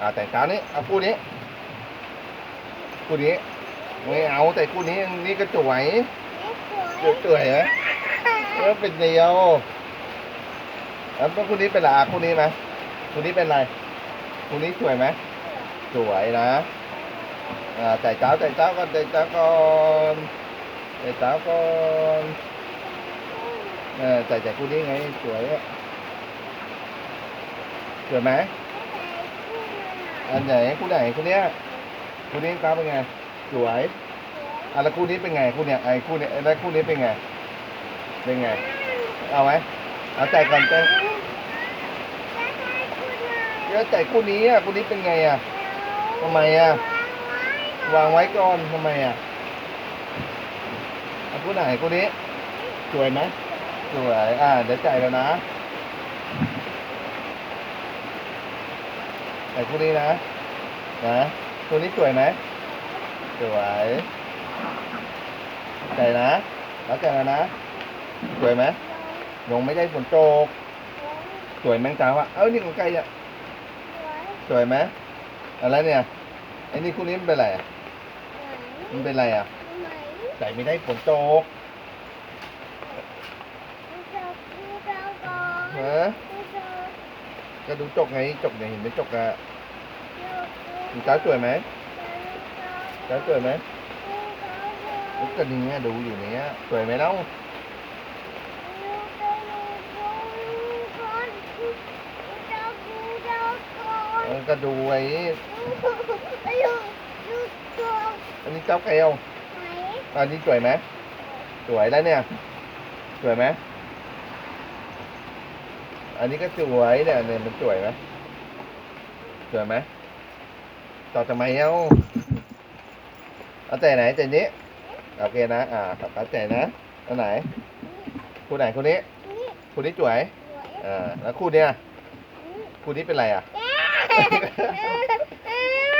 อ่าแต่งเช้านี้เอาคู่นี้ คู่นี้ไม่เอาแต่คู่นี้นี่ก็สวยสวยสวยไหมเออเป็นเดียวแล้วคู่นี้เป็นอะไรอะคู่นี้ไหมคู่นี้เป็นอะไรคู่นี้สวยไหมสวยนะอ่าแต่เช้าแต่เช้าก่อนแต่เช้าก่อนแต่เช้าก่อนเออแต่แต่คู่นี้ไงสวยอะสวยไหม อันไหนคู่ไหนคู่เนี้ยคู่นี้ครับเป็นไงสวยอะแล้วคู่นี้เป็นไงคู่เนี้ยไอ้คู่เนี้ยแล้วคู่นี้เป็นไง เป็นไง เอาไหมเอาใจก่อนใจเดี๋ยวใจคู่นี้อะคู่นี้เป็นไงอะทำไมอะวางไว้ก่อนทำไมอะเอาคู่ไหนคู่นี้สวยไหมสวยอ่าเดี๋ยวใจแล้วนะ แต่คู่นี้นะนะคู่นี้สวยไหมสวยใจนะ แล้วใจแล้วนะ สวยไหมลงไม่ได้ฝนตกสวยแมงจ้าวะเอ้านี่ของใครอะสวยไหมอะไรเนี่ยไอ้นี่คู่นี้มันเป็นอะไรอะมันเป็นอะไรอะใส่ไม่ได้ฝนตกฮะ ก็ดูจกไงจกเนี่ยเห็นไหมจกอะคุณจ้าสวยไหมจ้าสวยไหมก็นี่ไงดูอยู่เนี้ยสวยไหมเล่าเออก็ดูไอ้อันนี้เจ้าแก้วอันนี้สวยไหมสวยแล้วเนี่ยสวยไหม อันนี้ก็สวยเนี่ยเนี่ยมันสวยไหมสวยไหมต่อทำไมเอ้าเอาใจไหนใจนี้โอเคนะ อ่าตัดตัดใจนะอันไหนคู่ไหนคู่นี้คู่นี้สวยอ่าแล้วคู่เนี้ยคู่นี้เป็นไรอะ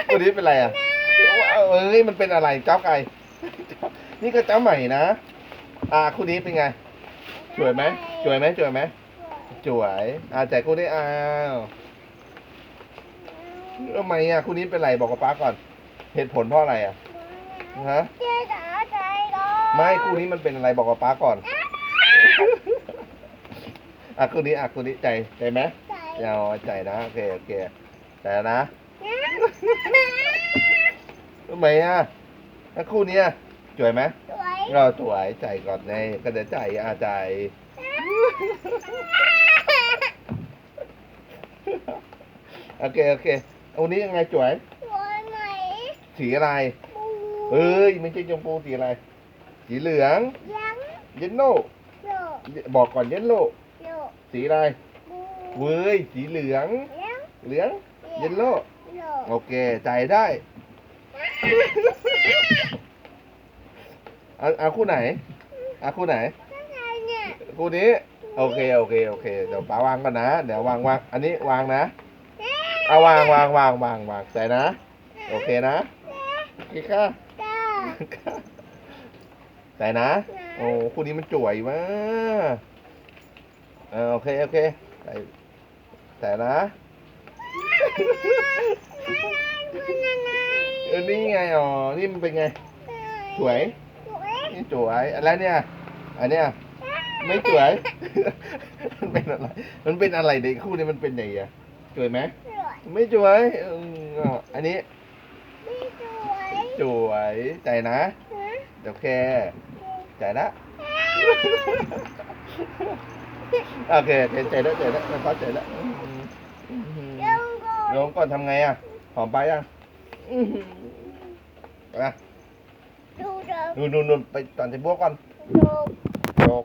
คู่นี้เป็นไรอะเอ้ยมันเป็นอะไรเจ้าไก่นี่ก็เจ้าใหม่นะ อ่าคู่นี้เป็นไงสวยไหมสวยไหมสวยไหม สวยอ่าใจคู่นี้อ้าวทำไมอะคู่นี้เป็นไรบอกกับป้าก่อน เหตุผลเพราะอะไรอะฮะไม่คู่นี้มันเป็นอะไรบอกกับป้าก่อนอะคู่นี้อะคู่นี้ใจใจไหมเอาใจนะโอเคโอเคใจนะทำไมอะแล้วคู่เนี้ยสวยไหมเราสวยใจก่อนในก็เดี๋ยวใจอาใจ โอเคโอเคเอาวันนี้ยังไงสวยสีอะไรเอ้ยไม่ใช่ชมพูสีอะไร สีเหลืองเยลโล่บอกก่อนเยลโล่สีอะไรเว้ยสีเหลือง เหลืองเยลโล่โอเคใจได้เอาเอาคู่ไหนเอาคู่ไหนคู่นี้ โอเคโอเคโอเคเดี๋ยวป้าวางก่อนนะเดี๋ยววางวางอันนี้วางนะเอาวางวางวางวางวางใส่นะ โอเคนะโอเคค่ะใส่นะ โอ้คู่นี้มันจ่วยมากเออโอเคโอเคใส่ใส่นะเออนี่ไงอ๋อนี่มันเป็นไงสวยนี่สวยอะไรเนี่ยอันเนี้ย ไม่สวย มันเป็นอะไร มันเป็นอะไรเด็กคู่นี้มันเป็นไงอะสวยไหมไม่สวยอืมอะอันนี้สวยใจนะโอเคใจนะ โอเคโอเคใจแล้วใจแล้วมันก็ใจแล้วอืมอืมลงก่อนทำไงอะหอมไปยังอื้อหือไปนู่นนู่นนู่นไปตอนที่บัวก่อนโจก